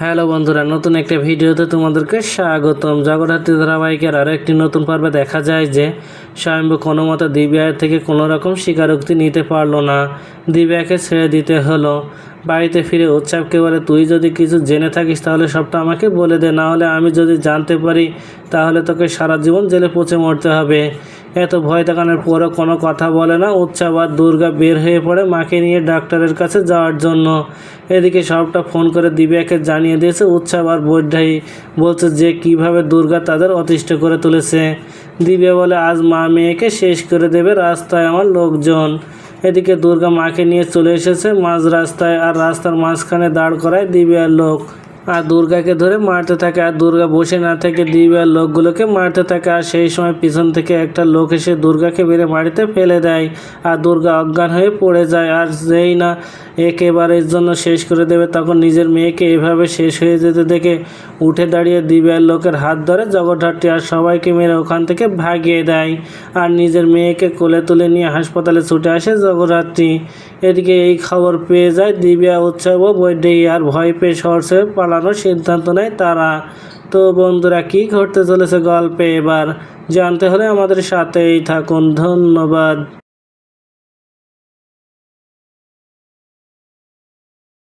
Hello বন্ধুরা, নতুন একটা ভিডিওতে তোমাদেরকে স্বাগতম। জগদ্ধাত্রী ধারাবাহিকের আরও একটি নতুন পর্বে দেখা যায় যে স্বয়ম্ভু কোনো মতো দিব্যার থেকে কোনো রকম স্বীকারোক্তি নিতে পারল না। দিব্যাকে ছেড়ে দিতে হলো। বাড়িতে ফিরে উৎসবকে বলে, তুই যদি কিছু জেনে থাকিস তাহলে সবটা আমাকে বলে দে। না হলে আমি যদি জানতে পারি, তাহলে তোকে সারা জীবন জেলে পচে মরতে হবে। এত ভয় দেখানোর পরও কোনো কথা বলে না। উৎসব আর দুর্গা বের হয়ে পড়ে মাকে নিয়ে ডাক্তারের কাছে যাওয়ার জন্য। এদিকে সবটা ফোন করে দিব্যাকে জানিয়ে দিয়েছে উৎসব আর বলছে যে কীভাবে দুর্গা তাদের অতিষ্ঠ করে তুলেছে। দিব্যা বলে, আজ মা মেয়েকে শেষ করে দেবে রাস্তায় আমার লোকজন। এদিকে দুর্গা মাকে নিয়ে চলে এসেছে মাঝ রাস্তায় আর রাস্তার মাঝখানে দাঁড় করায় দিব্যার লোক। আর দুর্গাকে ধরে মারতে থাকে। আর দুর্গা বসে না থেকে দিবার লোকগুলোকে মারতে থাকে। আর সেই সময় পিছন থেকে একটা লোক এসে দুর্গাকে বেড়ে মাটিতে ফেলে দেয়। আর দুর্গা অজ্ঞান হয়ে পড়ে যায়। আর যেই না একেবারের জন্য শেষ করে দেবে, তখন নিজের মেয়েকে এভাবে শেষ হয়ে যেতে দেখে উঠে দাঁড়িয়ে দিব্যার লোকের হাত ধরে জগৎহাট্টি আর সবাইকে মেরে ওখান থেকে ভাগিয়ে দেয়। আর নিজের মেয়েকে কোলে তুলে নিয়ে হাসপাতালে ছুটে আসে জগদ্ধাত্রী। এদিকে এই খবর পেয়ে যায় দিব্যা উৎসব বৈদেহী আর ভয় পেয়ে ছেড়ে পালানোর সিদ্ধান্ত নেয় তারা। তো বন্ধুরা, কি ঘটতে চলেছে গল্পে এবার? জানতে হলে আমাদের সাথেই থাকুন। ধন্যবাদ।